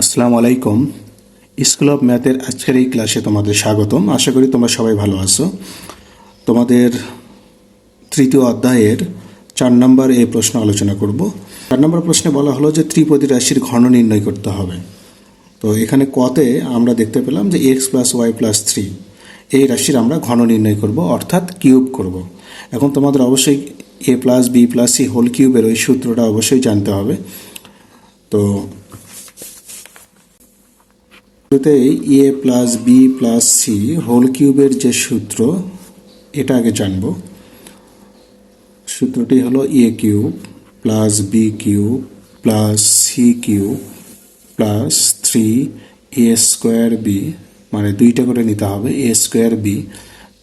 আসসালামু আলাইকুম। School of ম্যাথের আজকের এই ক্লাসে তোমাদের স্বাগতম। আশা করি তোমরা সবাই ভালো আছো। তোমাদের তৃতীয় অধ্যায়ের চার নম্বর এই প্রশ্ন আলোচনা করব। চার নম্বর প্রশ্নে বলা হলো যে ত্রিপদী রাশির ঘন নির্ণয় করতে হবে। তো এখানে কতে আমরা দেখতে পেলাম যে X plus Y plus three এই রাশির আমরা ঘন নির্ণয় করব, অর্থাৎ কিউব করব। এখন তোমাদের অবশ্যই A plus B plus C whole কিউবের ওই সূত্রটা অবশ্যই জানতে হবে। তো শুরুতেই A plus B plus C whole কিউবের যে সূত্র, এটা আগে জানব। সূত্রটি হলো A cube plus B cube plus C cube plus three A square B মানে দুইটা করে নিতে হবে এ স্কোয়ার বি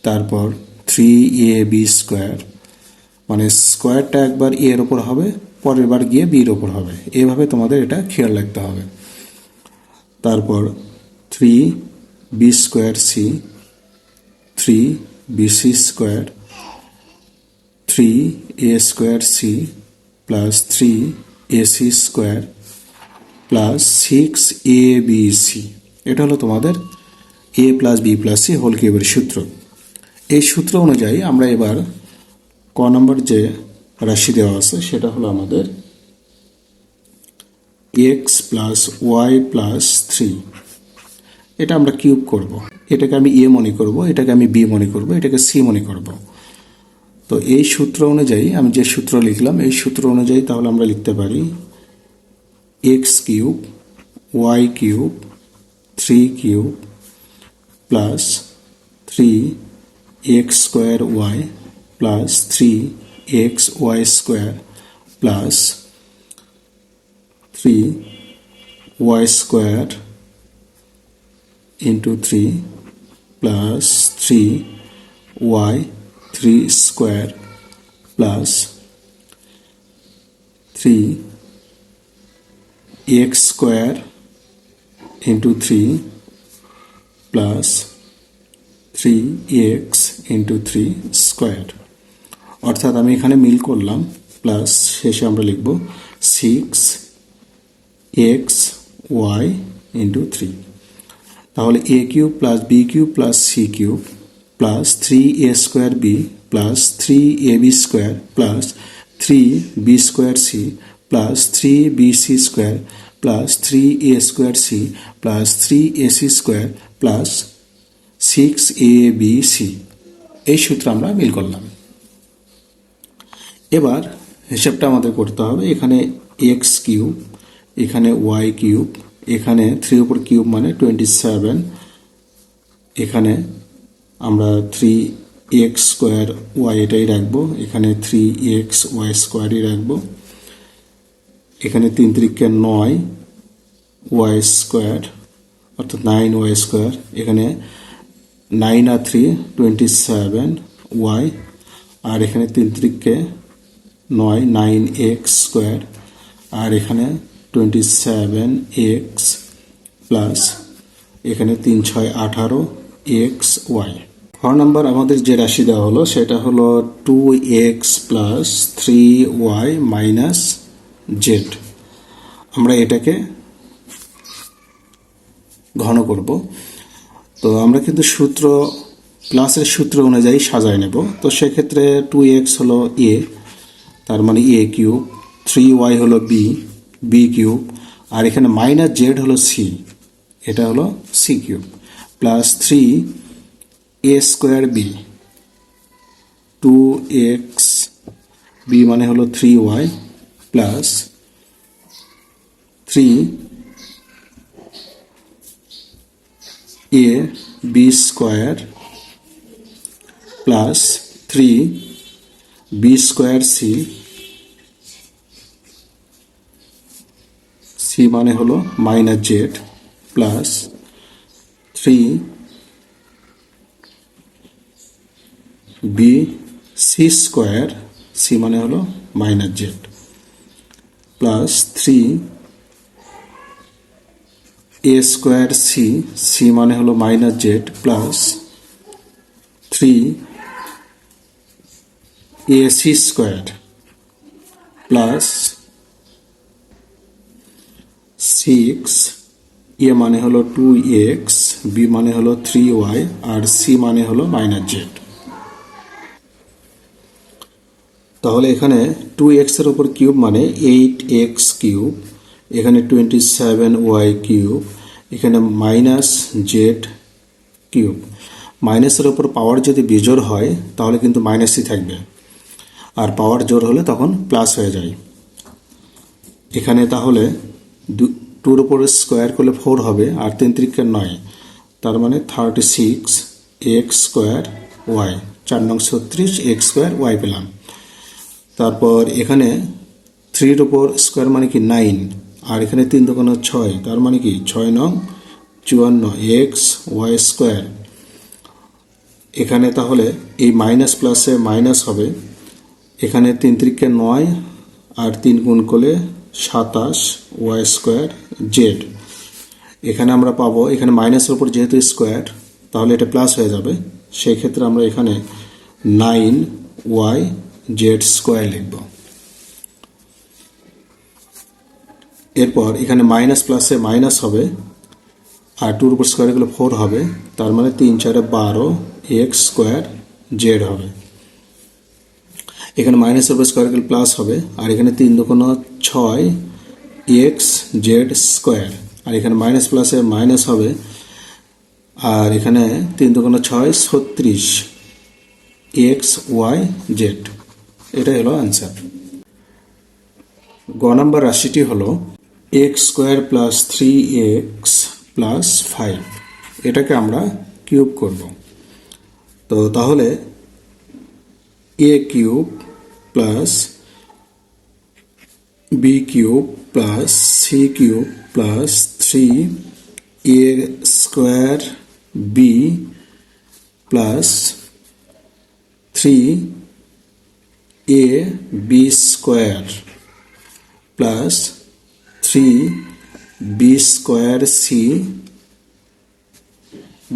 তারপর থ্রি এ বি স্কোয়ার মানে স্কোয়ারটা একবার এর ওপর হবে, পরের বার গিয়ে বির ওপর হবে। এভাবে তোমাদের এটা খেয়াল রাখতে হবে। তারপর three B square C three B C square three A square C plus three A C square plus six A B C এটা হলো তোমাদের A plus B plus C whole কিউবের সূত্র। এই সূত্র অনুযায়ী আমরা এবার ক নম্বর যে রাশি দেওয়া আছে সেটা হলো আমাদের X plus Y plus three এটা আমরা কিউব করব। এটাকে আমি এ মনে করব, এটাকে আমি বি মনে করব, এটাকে সি মনে করব তো এই সূত্র অনুযায়ী, আমি যে সূত্র লিখলাম, এই সূত্র অনুযায়ী তাহলে আমরা লিখতে পারি x cube y cube, three cube, plus three x square y, plus three x y square, plus three y square into 3 plus 3y 3 square plus 3 x square into 3 plus 3x into 3 square অর্থাৎ আমি এখানে মিল করলাম plus শেষে আমরা লিখব six x y into three তাহলে a cube plus b cube plus c cube plus three a square b plus three a b square plus three b square c plus three b c square plus three a square c plus three a c square plus six a b c এই সূত্র আমরা মিল করলাম। এবার হিসেবটা আমাদের করতে হবে। এখানে এক্স কিউব, এখানে ওয়াই কিউব এখানে থ্রি উপর কিউব মানে টোয়েন্টি সেভেন এখানে আমরা থ্রি এক্স স্কোয়ার ওয়াই এটাই রাখব। এখানে থ্রি এক্স ওয়াই স্কোয়ারই রাখব। এখানে তিন তিরিকে নয় ওয়াই স্কোয়ার অর্থাৎ নাইন ওয়াই স্কোয়ার এখানে নাইন আর থ্রি টোয়েন্টি সেভেন ওয়াই আর এখানে তিন তিরিকে নয় নাইন এক্স স্কোয়ার আর এখানে টোয়েন্টি সেভেন এক্স প্লাস এখানে তিন ছয় আঠারো এক্স ওয়াই খ নাম্বার আমাদের যে রাশি দেওয়া হলো, সেটা হলো two x plus three y minus z আমরা এটাকে ঘন করব। তো আমরা কিন্তু সূত্র, ক্লাসের সূত্র অনুযায়ী সাজায় নেব। তো সেক্ষেত্রে টু এক্স হলো এ তার মানে এ কিউব। থ্রি ওয়াই হলো বি বি কিউব আর এখানে মাইনাস জেড হলো সি এটা হলো c cube plus three a square b two x b মানে হলো three y plus three a b square plus three b square c c মানে হলো minus z plus three b c square c মানে হলো minus z plus three a square c c মানে হলো minus z plus three a c square plus six a মানে হলো two x b মানে হলো থ্রি ওয়াই আর C মানে হলো মাইনাস জেড তাহলে এখানে টু এক্সের উপর কিউব মানে এইট এক্স কিউব এখানে টোয়েন্টি সেভেন ওয়াই কিউব এখানে মাইনাস জেড কিউব মাইনাসের উপর পাওয়ার যদি বিজোড় হয়, তাহলে কিন্তু মাইনাসই থাকবে। আর পাওয়ার জোর হলে তখন প্লাস হয়ে যায়। এখানে তাহলে টুর উপর স্কোয়ার করলে ফোর হবে, আর তিন ত্রিকে নয়। তার মানে thirty six x square y চার নং ছত্রিশ এক্স স্কোয়ার ওয়াই পেলাম। তারপর এখানে থ্রির উপর স্কোয়ার মানে কি নাইন আর এখানে তিন দোকানো ছয়, তার মানে কি ছয় নং চুয়ান্ন এক্স ওয়াই স্কোয়ার এখানে তাহলে এই মাইনাস প্লাসে মাইনাস হবে। এখানে তিন ত্রিকে নয়, আর তিন গুণ করলে সাতাশ ওয়াই স্কোয়ার জেড। এখানে আমরা পাবো, এখানে মাইনাসের উপর যেহেতু স্কোয়ার, তাহলে এটা প্লাস হয়ে যাবে। সেই ক্ষেত্রে আমরা এখানে নাইন ওয়াই জেড স্কোয়ার লিখব। এরপর এখানে মাইনাস প্লাসে মাইনাস হবে, আর টুর উপর স্কোয়ার গেলে ফোর হবে, তার মানে তিন চারে বারো এক্স স্কোয়ার জেড হবে। এখানে মাইনাসের উপর স্কোয়ার গেলে প্লাস হবে, আর এখানে তিন দোকানো ছয় এক্স জেড স্কোয়ার আর এখানে মাইনাস প্লাসে মাইনাস হবে, আর এখানে তিন দোকানো ছয় ছত্রিশ এক্স ওয়াই জেড এটাই হলো অ্যান্সার গ নম্বর রাশিটি হলো x square plus three x plus five এটাকে আমরা কিউব করব। তো তাহলে a cube plus b cube plus c cube plus 3 a square b plus 3 a b square plus 3 b square c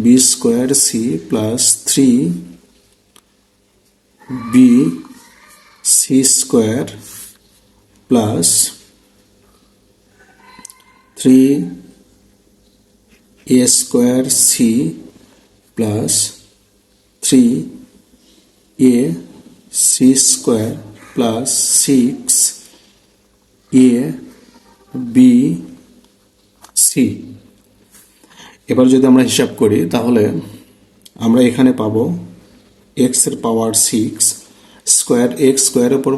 b square c plus 3 b c square plus three a square c plus three a c square plus six a b c. এবার যদি আমরা হিসাব করি, তাহলে আমরা এখানে পাবো এক্সের পাওয়ার সিক্স স্কোয়ার এক্স স্কোয়ারের উপর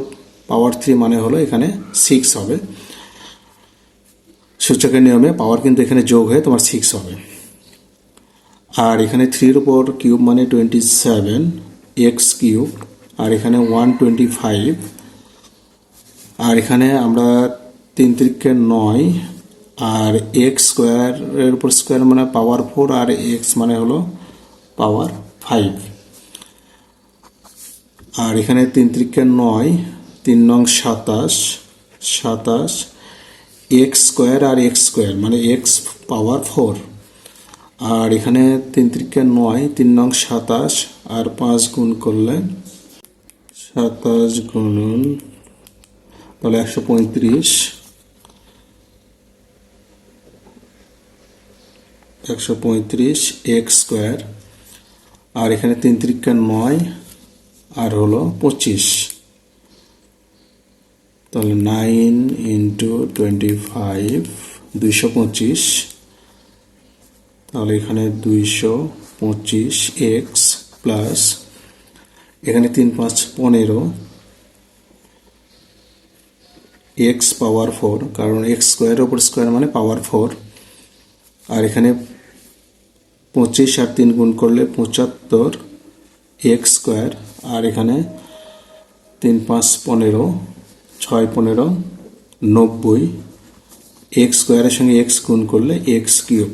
পাওয়ার থ্রি মানে হলো এখানে সিক্স হবে। সূচকের নিয়মে পাওয়ার কিন্তু এখানে যোগ হয়ে তোমার সিক্স হবে। আর এখানে থ্রির উপর কিউব মানে টোয়েন্টি সেভেন এক্স কিউব আর এখানে ওয়ান টোয়েন্টি ফাইভ আর এখানে আমরা তিন তিরিখে নয়, আর এক্স স্কোয়ারের উপর স্কোয়ার মানে পাওয়ার ফোর আর এক্স মানে হলো পাওয়ার ফাইভ আর এখানে তিন তিরিখে নয়, তিন নং সাতাশ সাতাশ, এক্স স্কোয়ার আর এক্স স্কোয়ার মানে এক্স পাওয়ার ফোর। আর এখানে তিন তিরিখে নয়, তিন নং সাতাশ, আর পাঁচ গুণ করলে সাতাশ গুণন, তাহলে একশো পঁয়ত্রিশ। একশো পঁয়ত্রিশ, এক্স স্কোয়ার। আর এখানে তিন তিরিকা নয় আর হলো পঁচিশ। তাহলে নাইন ইন্টু টোয়েন্টি ফাইভ দুইশো পঁচিশ। তাহলে এখানে দুইশো পঁচিশ এক্স প্লাস এখানে তিন পাঁচ পনেরো এক্স পাওয়ার ফোর, কারণ এক্স স্কোয়ারের ওপর স্কোয়ার মানে পাওয়ার ফোর। আর এখানে পঁচিশ আর তিন গুণ করলে পঁচাত্তর এক্স স্কোয়ার আর এখানে তিন, পাঁচ, পনেরো, ছয়, পনেরো, নব্বই এক্স স্কোয়ারের সঙ্গে এক্স গুণ করলে এক্স কিউব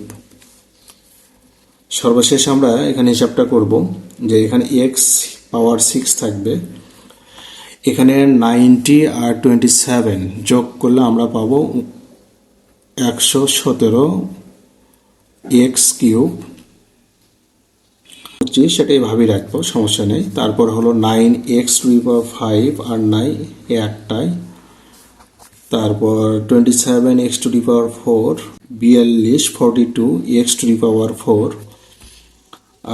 সর্বশেষ আমরা এখানে হিসাবটা করব যে এখানে এক্স পাওয়ার সিক্স থাকবে। এখানে নাইনটি আর টোয়েন্টি সেভেন যোগ করলে আমরা পাবো একশো সতেরো এক্স কিউব পঁচিশ সেটা এভাবেই রাখব, সমস্যা নেই। তারপর হলো nine x to power five আর নাই একটাই। তারপর twenty seven x to power four, বিয়াল্লিশ forty two x to power four.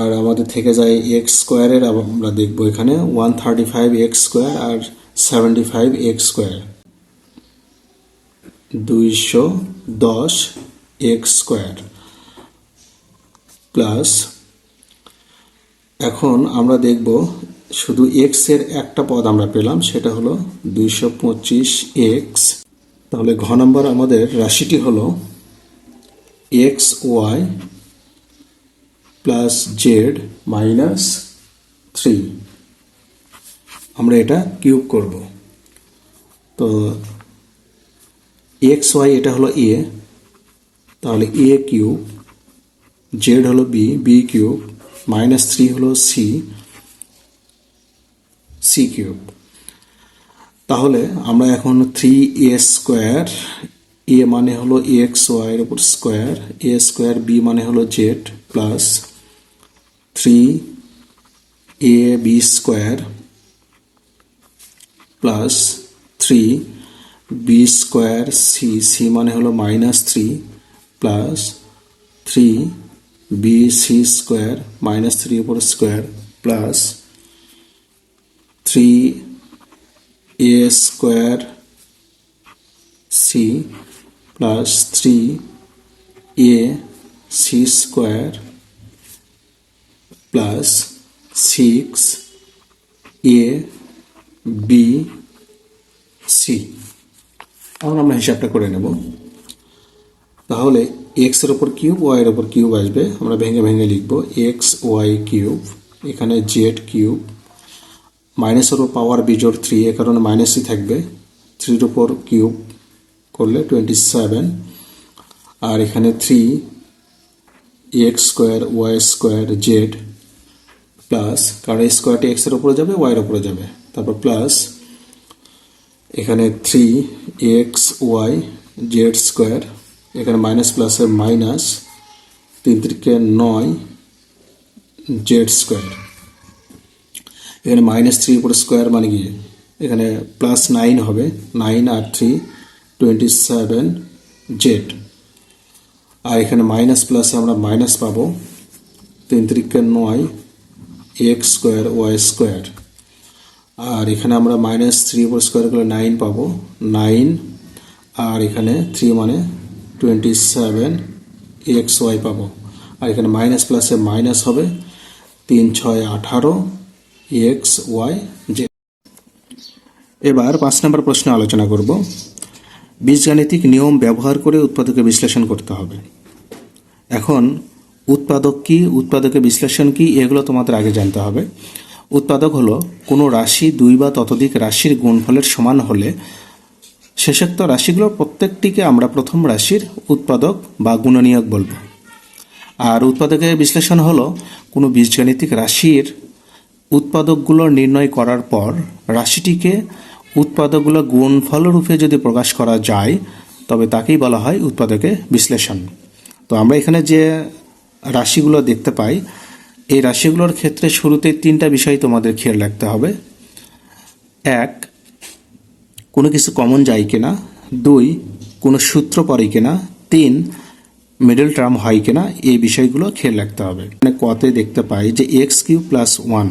আর আমাদের থেকে যায় এক্স স্কোয়ারের আমরা দেখব এখানে one thirty five x square আর সেভেন্টি ফাইভ এক্স স্কোয়ার। দুইশো দশ এক্স স্কোয়ার। প্লাস এখন আমরা দেখব শুধু এক্সের একটা পদ আমরা পেলাম, সেটা হলো দুইশো পঁচিশ এক্স। তাহলে ঘ নম্বর আমাদের রাশিটি হলো x y plus z minus three. আমরা এটা কিউব করব। তো এক্স ওয়াই এটা হলো এ, তাহলে এ কিউব, জেড হলো b b cube minus three হলো সি সি কিউব তাহলে আমরা এখন থ্রি এ স্কোয়ার এ মানে হলো এক্স ওয়াইয়ের উপর স্কোয়ার এ স্কোয়ার বি মানে হলো z plus three a b square plus three b square c c মানে হলো minus three plus three b c square minus three উপর square plus three a square c plus three a c square plus six a b c এখন আমরা হিসাবটা করে নেব। তাহলে এক্সের ওপর কিউব ওয়াই এর ওপর কিউব আসবে। আমরা ভেঙে ভেঙে লিখব এক্স ওয়াই কিউব, এখানে জেড কিউব। মাইনাসের ওপর পাওয়ার বিজোড় থ্রি এ কারণে মাইনাসই থাকবে। থ্রির ওপর কিউব করলে টোয়েন্টি সেভেন আর এখানে three x square y square z plus কারণ এই স্কোয়ারটি এক্সের উপরে যাবে ওয়াই এর উপরে যাবে। তারপর প্লাস এখানে three x y z square এখানে মাইনাস প্লাসের মাইনাস তিন তিরিকে নয় জেড স্কোয়ার এখানে মাইনাস থ্রি উপর স্কোয়ার মানে কি? এখানে প্লাস নাইন হবে। নাইন আর থ্রি টোয়েন্টি সেভেন জেড আর এখানে মাইনাস প্লাসে আমরা মাইনাস পাবো। তিন তিরিকে নয় এক্স স্কোয়ার ওয়াই স্কোয়ার আর এখানে আমরা মাইনাস থ্রি উপর স্কোয়ার করলে নাইন পাবো। নাইন আর এখানে থ্রি মানে টোয়েন্টি সেভেন এক্স ওয়াই পাবো। আর এখানে মাইনাস প্লাসে মাইনাস হবে তিন ছয় আঠারো এক্স ওয়াই জে এবার পাঁচ নম্বর প্রশ্ন আলোচনা করব। বীজগাণিতিক নিয়ম ব্যবহার করে উৎপাদকের বিশ্লেষণ করতে হবে। এখন উৎপাদক কি উৎপাদকের বিশ্লেষণ কি, এগুলো তোমাদের আগে জানতে হবে। উৎপাদক হলো কোনো রাশি দুই বা ততোধিক রাশির গুণফলের সমান হলে শেষোক্ত রাশিগুলোর প্রত্যেকটিকে আমরা প্রথম রাশির উৎপাদক বা গুণনীয়ক বলব। আর উৎপাদকের বিশ্লেষণ হলো, কোনো বীজগাণিতিক রাশির উৎপাদকগুলো নির্ণয় করার পর রাশিটিকে উৎপাদকগুলো গুণফল রূপে যদি প্রকাশ করা যায়, তবে তাকেই বলা হয় উৎপাদকের বিশ্লেষণ। তো আমরা এখানে যে রাশিগুলো দেখতে পাই, এই রাশিগুলোর ক্ষেত্রে শুরুতে তিনটা বিষয় তোমাদের খেয়াল রাখতে হবে। এক কোনো কিছু কমন যায় কিনা, দুই, কোনো সূত্র পড়ে কিনা, তিন মিডল টার্ম হয় কিনা, এই বিষয়গুলো খেয়াল রাখতে হবে। মানে কতে দেখতে পাই যে এক্স কিউ প্লাস ওয়ান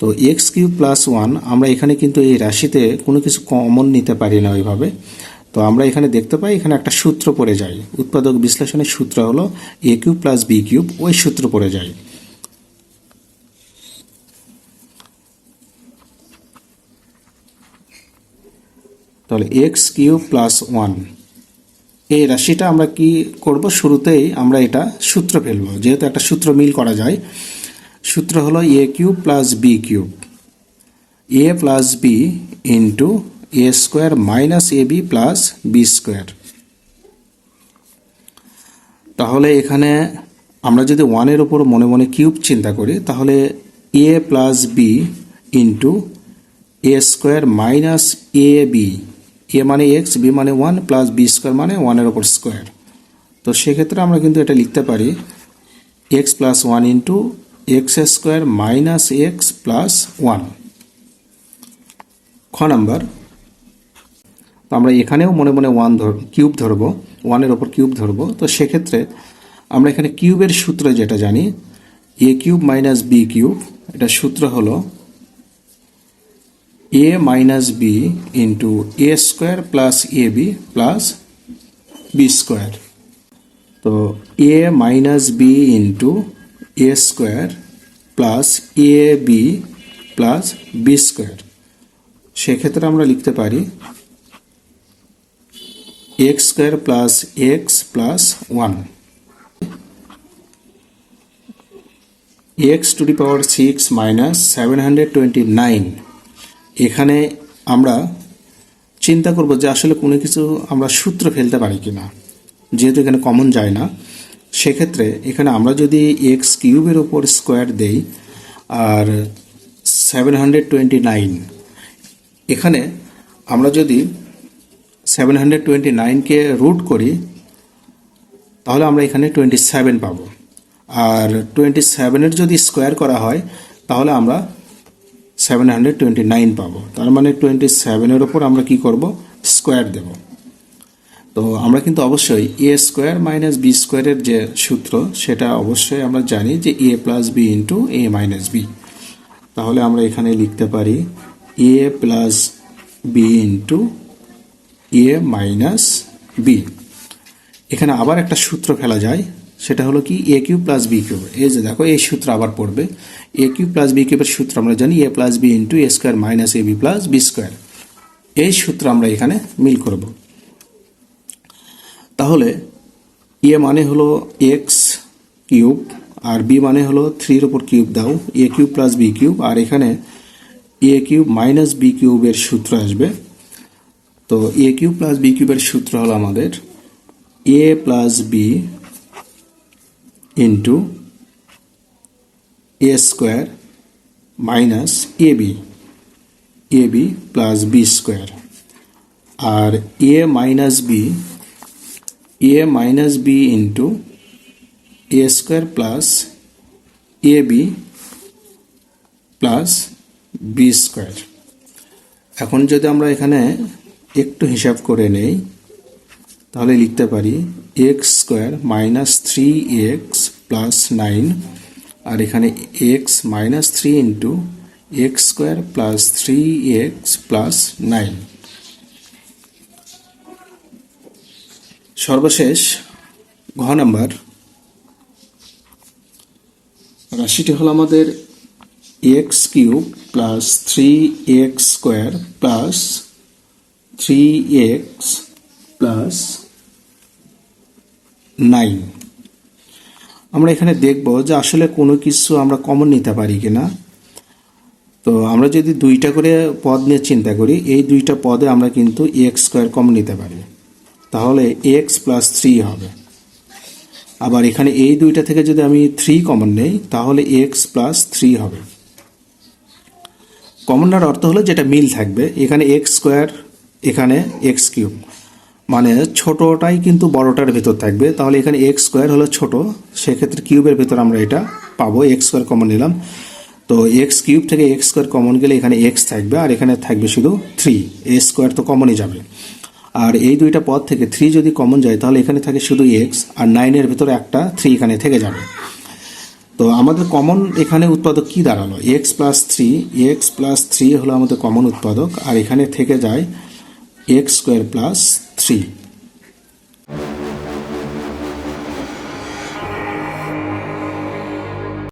তো এক্স কিউ প্লাস ওয়ান আমরা এখানে কিন্তু এই রাশিতে কোনো কিছু কমন নিতে পারি না ওইভাবে। তো আমরা এখানে দেখতে পাই এখানে একটা সূত্র পড়ে যায়। উৎপাদক বিশ্লেষণের সূত্র হলো a cube plus b cube, ওই সূত্র পড়ে যায়। তাহলে এক্স কিউব প্লাস ওয়ান। এই রাশিটা আমরা কি করব? শুরুতেই আমরা এটা সূত্র ফেলব। যেহেতু একটা সূত্র মিল করা যায়, সূত্র হলো a cube plus b cube. A plus b into a square minus a b plus b square তাহলে এখানে আমরা যদি ওয়ানের ওপর মনে মনে কিউব চিন্তা করি, তাহলে a plus b into a square minus a b a মানে এক্স বি মানে ওয়ান প্লাস বি স্কোয়ার মানে ওয়ানের ওপর স্কোয়ার তো সেক্ষেত্রে আমরা কিন্তু এটা লিখতে পারি x plus one into x square minus x plus one খ নাম্বার। তো আমরা এখানেও মনে মনে ওয়ান ধর কিউব ধরবো ওয়ানের ওপর কিউব ধরবো। তো সেক্ষেত্রে আমরা এখানে কিউবের সূত্র যেটা জানি a cube minus b cube এটা সূত্র হলো a minus b into a square plus a b plus b square তো a minus b into a square plus a b plus b square সেক্ষেত্রে আমরা লিখতে পারি x square plus x plus one x to the power six minus seven hundred twenty nine এখানে আমরা চিন্তা করব যে আসলে কোনো কিছু আমরা সূত্র ফেলতে পারি কি না যেহেতু এখানে কমন যায় না, সেক্ষেত্রে এখানে আমরা যদি এক্স কিউবের ওপর স্কোয়ার দেই আর সেভেন হান্ড্রেড টোয়েন্টি নাইন এখানে আমরা যদি সেভেন হান্ড্রেড টোয়েন্টি নাইনকে রুট করি, তাহলে আমরা এখানে টোয়েন্টি সেভেন পাবো। আর টোয়েন্টি সেভেনের যদি স্কোয়ার করা হয়, তাহলে আমরা সেভেন হান্ড্রেড টোয়েন্টি নাইন পাবো। তার মানে টোয়েন্টি সেভেনের ওপর আমরা কি করব? স্কোয়ার দেব। তো আমরা কিন্তু অবশ্যই এ স্কোয়ার মাইনাস বি স্কোয়ারের যে সূত্র, সেটা অবশ্যই আমরা জানি যে a plus b into a minus b তাহলে আমরা এখানে লিখতে পারি a plus b into a minus b এখানে আবার একটা সূত্র ফেলা যায়। সেটা হলো কি a cube plus b cube. এই যে দেখো, এই সূত্র আবার পড়বে। এ কিউ প্লাস বি কিউবের সূত্র আমরা জানি a plus b into a square minus a b plus b square এই সূত্র আমরা এখানে মিল করব। তাহলে এ মানে হলো এক্স কিউব, আর বি মানে হলো থ্রির ওপর কিউব দাও a cube plus b cube, আর এখানে এ কিউব মাইনাস বি কিউবের সূত্র আসবে। তো এ কিউব প্লাস বি কিউবের সূত্র হলো আমাদের a plus b into a square minus a b a b plus b square R a minus b a minus b into a square plus a b plus b square এখন যদি আমরা এখানে একটু হিসাব করে নেই, তাহলে লিখতে পারি x square minus three x plus nine আর এখানে x minus three into x square plus three x plus nine সর্বশেষ ঘ নাম্বার। রাশিটি হলো আমাদের x cube plus three x square plus three x plus nine আমরা এখানে দেখব যে আসলে কোনো কিছু আমরা কমন নিতে পারি কিনা। তো আমরা যদি দুইটা করে পদ নিয়ে চিন্তা করি, এই দুইটা পদে আমরা কিন্তু এক্স স্কোয়ার কমন নিতে পারি। তাহলে এক্স প্লাস থ্রি হবে। আবার এখানে এই দুইটা থেকে যদি আমি থ্রি কমন নেই, তাহলে এক্স প্লাস থ্রি হবে। কমনটার অর্থ হলো যেটা মিল থাকবে, এখানে এক্স স্কোয়ার এখানে এক্স কিউব মানে ছোটটাই কিন্তু বড়টার ভেতর থাকবে। তাহলে এখানে এক্স স্কোয়ার হলো ছোট, সেক্ষেত্রে কিউবের ভেতর আমরা এটা পাবো এক্স স্কোয়ার কমন নিলাম। তো এক্স কিউব থেকে এক্স স্কোয়ার কমন গেলে এখানে এক্স থাকবে, আর এখানে থাকবে শুধু থ্রি এ স্কোয়ার তো কমনই যাবে। আর এই দুইটা পদ থেকে থ্রি যদি কমন যায়, তাহলে এখানে থাকে শুধু এক্স আর নাইনের ভেতরে একটা থ্রি এখানে থেকে যাবে। তো আমাদের কমন এখানে উৎপাদক কি দাঁড়াল? X plus three x plus three হলো আমাদের কমন উৎপাদক, আর এখানে থেকে যায় এক্স স্কোয়ার প্লাস থ্রি